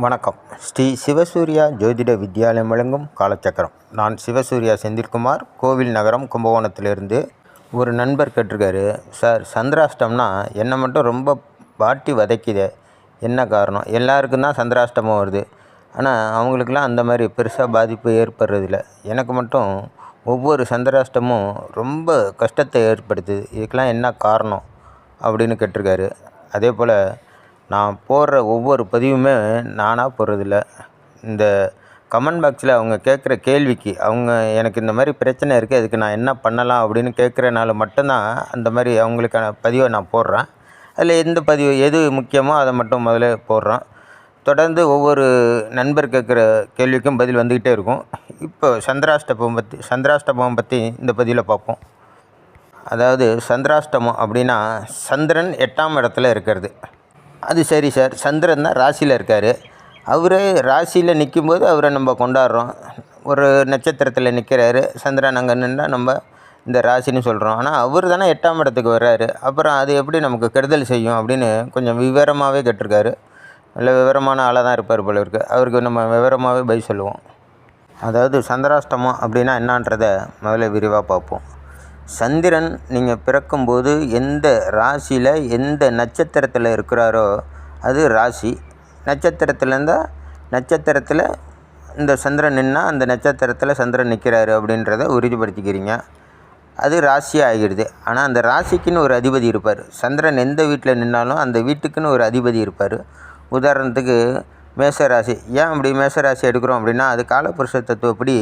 வணக்கம். ஸ்ரீ சிவசூர்யா ஜோதிட வித்யாலயம் வழங்கும் காலச்சக்கரம். நான் சிவசூர்யா செந்தில்குமார். கோவில் நகரம் கும்பகோணத்திலிருந்து ஒரு நண்பர் கேட்டிருக்காரு. சார் சந்திராஷ்டம்னா என்னை மட்டும் ரொம்ப வாட்டி வதைக்குதே. என்ன காரணம்? எல்லாருக்கும் தான் சந்திராஷ்டமம் வருது. ஆனால் அவங்களுக்கெல்லாம் அந்த மாதிரி பெருசாக பாதிப்பு ஏற்படுறதில்ல. எனக்கு மட்டும் ஒவ்வொரு சந்திராஷ்டமும் ரொம்ப கஷ்டத்தை ஏற்படுத்துது. இதுக்கெல்லாம் என்ன காரணம்? அப்படின்னு கேட்டிருக்காரு. அதே போல் நான் போடுற ஒவ்வொரு பதிவுமே நானாக போடுறதில்ல. இந்த கமெண்ட் பாக்ஸில் அவங்க கேட்குற கேள்விக்கு அவங்க எனக்கு இந்த மாதிரி பிரச்சனை இருக்குது அதுக்கு நான் என்ன பண்ணலாம் அப்படின்னு கேட்குறனால மட்டும்தான் அந்த மாதிரி அவங்களுக்கான பதிவை நான் போடுறேன். அதில் எந்த பதிவு எது முக்கியமோ அதை மட்டும் முதல்ல போடுறோம் தொடர்ந்து ஒவ்வொரு நண்பர் கேட்குற கேள்விக்கும் பதில் வந்துக்கிட்டே இருக்கும். இப்போ சந்திராஷ்டபம் பற்றி சந்திராஷ்டபம் பற்றி இந்த பதிவில் பார்ப்போம். அதாவது சந்திராஷ்டமம் அப்படின்னா சந்திரன் எட்டாம் இடத்துல இருக்கிறது. அது சரி சார். சந்திரன் தான் ராசியில் இருக்கார். அவரே ராசியில் நிற்கும்போது அவரை நம்ம கொண்டாடுறோம். ஒரு நட்சத்திரத்தில் நிற்கிறாரு சந்திரன் அங்கே நின்றால் நம்ம இந்த ராசின்னு சொல்கிறோம் ஆனால் அவர் தானே எட்டாம் இடத்துக்கு வர்றாரு. அப்புறம் அது எப்படி நமக்கு கெடுதல் செய்யும் அப்படின்னு கொஞ்சம் விவரமாகவே கேட்டிருக்காரு. நல்ல விவரமான ஆளாக தான் இருப்பார் போல இருக்குது அவருக்கு நம்ம விவரமாகவே பதில் சொல்லுவோம். அதாவது சந்திராஷ்டமம் அப்படின்னா என்னான்றதை முதல்ல விரிவாக பார்ப்போம். சந்திரன் நீங்கள் பிறக்கும்போது எந்த ராசியில் எந்த நட்சத்திரத்தில் இருக்கிறாரோ அது ராசி. நட்சத்திரத்தில் இருந்தால் நட்சத்திரத்தில் இந்த சந்திரன் நின்னால் அந்த நட்சத்திரத்தில் சந்திரன் நிற்கிறாரு அப்படின்றத உறுதிப்படுத்திக்கிறீங்க. அது ராசியாக ஆகிடுது. ஆனால் அந்த ராசிக்குன்னு ஒரு அதிபதி இருப்பார். சந்திரன் எந்த வீட்டில் நின்னாலும் அந்த வீட்டுக்குன்னு ஒரு அதிபதி இருப்பார். உதாரணத்துக்கு மேசராசி. ஏன் அப்படி மேசராசி எடுக்கிறோம் அப்படின்னா அது காலபுருஷ தத்துவப்படி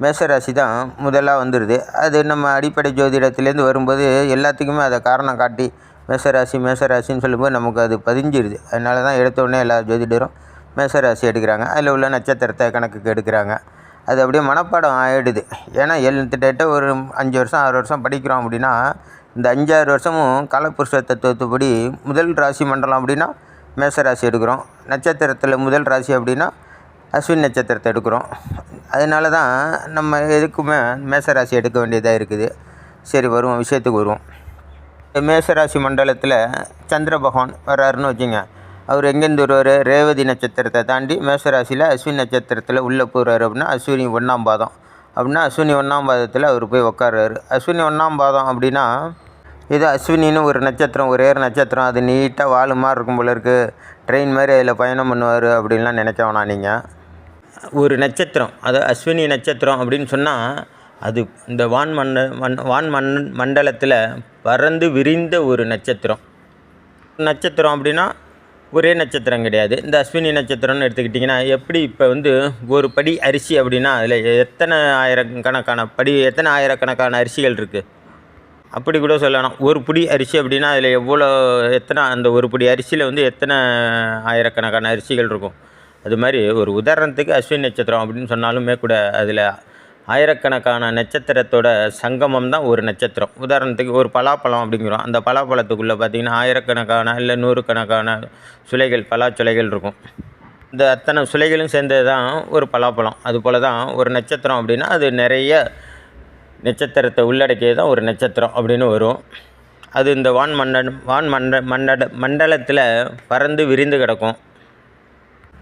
மேசராசி தான் முதலாக வந்துடுது அது நம்ம அடிப்படை ஜோதிடத்துலேருந்து வரும்போது எல்லாத்துக்குமே அதை காரணம் காட்டி மேசராசி மேசராசின்னு சொல்லும்போது நமக்கு அது பதிஞ்சிருது. அதனால தான் எடுத்த உடனே எல்லா ஜோதிடரும் மேசராசி எடுக்கிறாங்க. அதில் உள்ள நட்சத்திரத்தை கணக்குக்கு எடுக்கிறாங்க. அது அப்படியே மனப்பாடம் ஆகிடுது ஏன்னா எழுத்துட்டேட்ட ஒரு அஞ்சு வருஷம் ஆறு வருஷம் படிக்கிறோம் அப்படின்னா இந்த அஞ்சாறு வருஷமும் காலபுருஷ தத்துவத்துப்படி முதல் ராசி மண்டலம் அப்படின்னா மேசராசி எடுக்கிறோம். நட்சத்திரத்தில் முதல் ராசி அப்படின்னா அஸ்வின் நட்சத்திரத்தை எடுக்கிறோம். அதனால தான் நம்ம எதுக்குமே மேசராசி எடுக்க வேண்டியதாக இருக்குது. சரி வருவோம். விஷயத்துக்கு வருவோம். மேசராசி மண்டலத்தில் சந்திர பகவான் வர்றாருன்னு வச்சுங்க. அவர் எங்கேருந்து வருவார்? ரேவதி நட்சத்திரத்தை தாண்டி மேசராசியில் அஸ்வின் நட்சத்திரத்தில் உள்ளே போகிறாரு அப்படின்னா அஸ்வினி ஒன்றாம் பாதம். அப்படின்னா அஸ்வினி ஒன்றாம் பாதத்தில் அவர் போய் உட்கார்றாரு அஸ்வினி ஒன்றாம் பாதம் அப்படின்னா இது அஸ்வினின்னு ஒரு நட்சத்திரம் ஒரே ஒரு நட்சத்திரம். அது நீட்டாக வால் மாதிரி இருக்கும் போல இருக்குது ட்ரெயின் மாதிரி அதில் பயணம் பண்ணுவார் அப்படின்லாம் நினைக்க வேணாம் நீங்கள் ஒரு நட்சத்திரம் அது அஸ்வினி நட்சத்திரம் அப்படின்னு சொன்னால் அது இந்த வான் மண்ட மண் வான் மண் மண்டலத்தில் பறந்து விரிந்த ஒரு நட்சத்திரம். நட்சத்திரம் அப்படின்னா ஒரே நட்சத்திரம் கிடையாது. இந்த அஸ்வினி நட்சத்திரம்னு எடுத்துக்கிட்டிங்கன்னா எப்படி இப்போ வந்து ஒரு படி அரிசி அப்படின்னா அதில் எத்தனை ஆயிரக்கணக்கான படி எத்தனை ஆயிரக்கணக்கான அரிசிகள் இருக்குது அப்படி கூட சொல்லலாம். ஒரு புடி அரிசி அப்படின்னா அதில் எவ்வளோ எத்தனை அந்த ஒரு புடி அரிசியில் வந்து எத்தனை ஆயிரக்கணக்கான அரிசிகள் இருக்கும்? அது மாதிரி ஒரு உதாரணத்துக்கு அஸ்வின் நட்சத்திரம் அப்படின்னு சொன்னாலுமே கூட அதில் ஆயிரக்கணக்கான நட்சத்திரத்தோட சங்கமம் தான் ஒரு நட்சத்திரம். உதாரணத்துக்கு ஒரு பலாப்பழம் அப்படிங்கிறோம். அந்த பலாப்பழத்துக்குள்ளே பார்த்திங்கன்னா ஆயிரக்கணக்கான இல்லை நூறுக்கணக்கான சுலைகள் பலாச்சுலைகள் இருக்கும். இந்த அத்தனை சுலைகளும் சேர்ந்தது தான் ஒரு பலாப்பழம். அதுபோல் தான் ஒரு நட்சத்திரம் அப்படின்னா அது நிறைய நட்சத்திரத்தை உள்ளடக்கியது தான் ஒரு நட்சத்திரம் அப்படின்னு வரும். அது இந்த வான் மண்ட வான் மண்ட மண்டட மண்டலத்தில் பறந்து விரிந்து கிடக்கும்.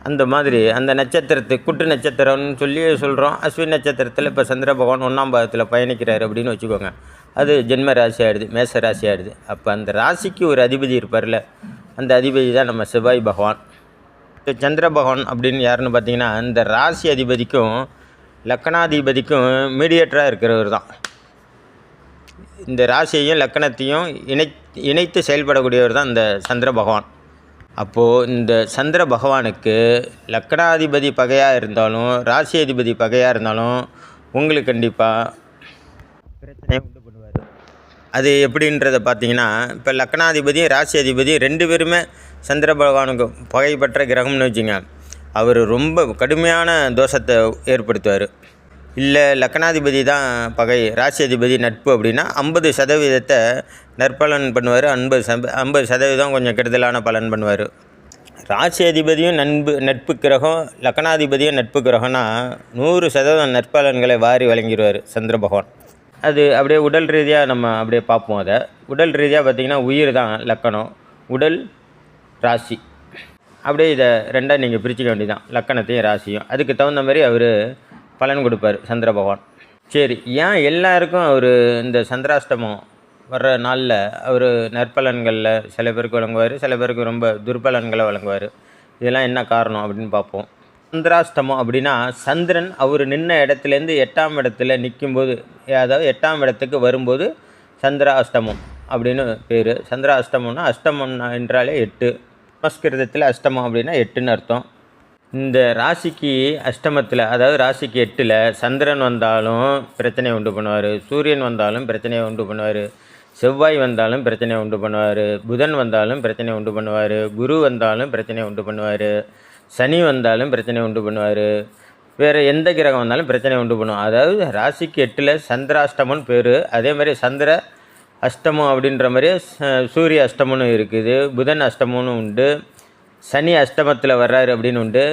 அந்த மாதிரி அந்த நட்சத்திரத்தை குட்டு நட்சத்திரம்னு சொல்லி சொல்கிறோம் அஸ்வின் நட்சத்திரத்தில் இப்போ சந்திர பகவான் ஒன்றாம் பாதத்தில் பயணிக்கிறார் அப்படின்னு வச்சுக்கோங்க. அது ஜென்ம ராசி ஆகிடுது மேச ராசி ஆகிடுது அப்போ அந்த ராசிக்கு ஒரு அதிபதி இருப்பார்ல அந்த அதிபதி தான் நம்ம செவ்வாய் பகவான். இப்போ சந்திர பகவான் அப்படின்னு யாருன்னு பார்த்தீங்கன்னா இந்த ராசி அதிபதிக்கும் லக்கணாதிபதிக்கும் மீடியேட்டராக இருக்கிறவர் தான். இந்த ராசியையும் லக்கணத்தையும் இணை இணைத்து செயல்படக்கூடியவர் தான் இந்த சந்திர பகவான். அப்போது இந்த சந்திர பகவானுக்கு லக்கணாதிபதி பகையாக இருந்தாலும் ராசி அதிபதி பகையாக இருந்தாலும் உங்களுக்கு கண்டிப்பாக பிரச்சனையை உண்டு பண்ணுவார். அது எப்படின்றத பார்த்தீங்கன்னா இப்போ லக்கணாதிபதியும் ராசி அதிபதியும் ரெண்டு பேருமே சந்திர பகவானுக்கு பகைப்பற்ற கிரகம்னு வச்சுங்க அவர் ரொம்ப கடுமையான தோஷத்தை ஏற்படுத்துவார். இல்லை லக்கணாதிபதி தான் பகை ராசி அதிபதி நட்பு அப்படின்னா ஐம்பது சதவீதத்தை நற்பலன் பண்ணுவார் ஐம்பது சத ஐம்பது சதவீதம் கொஞ்சம் கெடுதலான பலன் பண்ணுவார். ராசி அதிபதியும் நண்பு நட்பு கிரகம் லக்கணாதிபதியும் நட்பு கிரகம்னா நூறு சதவீதம் நற்பலன்களை வாரி வழங்கிடுவார் சந்திர பகவான். அது அப்படியே உடல் ரீதியாக நம்ம அப்படியே பார்ப்போம் அதை. உடல் ரீதியாக பார்த்திங்கன்னா உயிர் தான் லக்கணம் உடல் ராசி. அப்படியே இதை ரெண்டாக நீங்கள் பிரிச்சுக்க வேண்டியதான் லக்கணத்தையும் ராசியும். அதுக்கு தகுந்த மாதிரி அவர் பலன் கொடுப்பார் சந்திர பகவான். சரி ஏன் எல்லாருக்கும் அவர் இந்த சந்திராஷ்டமம் வர்ற நாளில் அவர் நற்பலன்களில் சில பேருக்கு வழங்குவார் சில பேருக்கு ரொம்ப துர்பலன்களை வழங்குவார். இதெல்லாம் என்ன காரணம் அப்படின்னு பார்ப்போம். சந்திராஷ்டமம் அப்படின்னா சந்திரன் அவர் நின்ன இடத்துலேருந்து எட்டாம் இடத்துல நிற்கும்போது அதாவது எட்டாம் இடத்துக்கு வரும்போது சந்திராஷ்டமம் அப்படின்னு பேர். சந்திராஷ்டமம்னா அஷ்டமம் என்றாலே எட்டு. சமஸ்கிருதத்தில் அஷ்டமம் அப்படின்னா எட்டுன்னு அர்த்தம். இந்த ராசிக்கு அஷ்டமத்தில் அதாவது ராசிக்கு எட்டில் சந்திரன் வந்தாலும் பிரச்சனையை உண்டு பண்ணுவார் சூரியன் வந்தாலும் பிரச்சனையை உண்டு பண்ணுவார் செவ்வாய் வந்தாலும் பிரச்சனையை உண்டு பண்ணுவார் புதன் வந்தாலும் பிரச்சனையை உண்டு பண்ணுவார் குரு வந்தாலும் பிரச்சனையை உண்டு பண்ணுவார் சனி வந்தாலும் பிரச்சனையை உண்டு பண்ணுவார் வேறு எந்த கிரகம் வந்தாலும் பிரச்சனையை உண்டு பண்ணும் அதாவது ராசிக்கு எட்டில் சந்திராஷ்டமம்னு பேர் அதே மாதிரி சந்திர அஷ்டமம் அப்படின்ற மாதிரியே ச- சூரிய அஷ்டமம்னு இருக்குது புதன் அஷ்டமம்னு உண்டு சனி அஷ்டமத்தில் வர்றாரு அப்படின்னு உண்டு.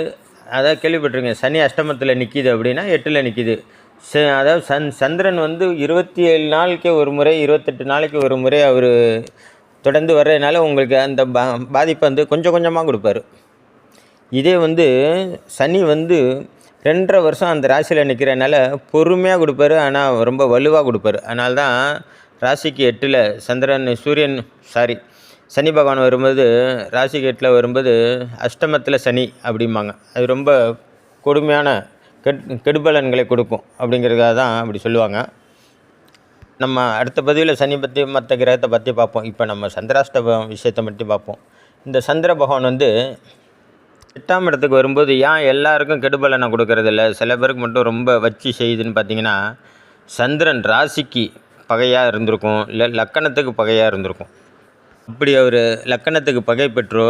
அதாவது கேள்விப்பட்டிருக்கேன் சனி அஷ்டமத்தில் நிற்கிது அப்படின்னா எட்டில் நிற்கிது ச அதாவது சந் சந்திரன் வந்து இருபத்தி ஏழு நாளைக்கு ஒரு முறை இருபத்தெட்டு நாளைக்கு ஒரு முறை அவர் தொடர்ந்து வர்றதுனால உங்களுக்கு அந்த பா பாதிப்பை வந்து கொஞ்சம் கொஞ்சமாக கொடுப்பாரு. இதே வந்து சனி வந்து ரெண்டரை வருஷம் அந்த ராசியில் நிற்கிறனால பொறுமையாக கொடுப்பாரு ஆனால் ரொம்ப வலுவாக கொடுப்பாரு. அதனால்தான் ராசிக்கு எட்டில் சந்திரன் சூரியன் சாரி சனி பகவான் வரும்போது ராசிக்கு வரும்போது அஷ்டமத்தில் சனி அப்படிம்பாங்க. அது ரொம்ப கொடுமையான கெட் கெடுபலன்களை கொடுக்கும் அப்படிங்கிறதுக்காக தான் அப்படி சொல்லுவாங்க. நம்ம அடுத்த பதிவில் சனி பற்றி மற்ற கிரகத்தை பற்றி பார்ப்போம். இப்போ நம்ம சந்திராஷ்டமம் விஷயத்தை மட்டும் பார்ப்போம். இந்த சந்திர பகவான் வந்து எட்டாம் இடத்துக்கு வரும்போது ஏன் எல்லாருக்கும் கெடுபலனை கொடுக்கறதில்ல? சில பேருக்கு மட்டும் ரொம்ப வச்சு செய்யுதுன்னு பார்த்தீங்கன்னா சந்திரன் ராசிக்கு பகையாக இருந்திருக்கும் இல்லை லக்கணத்துக்கு பகையாக இருந்திருக்கும். அப்படி அவர் லக்கணத்துக்கு பகை பெற்றோ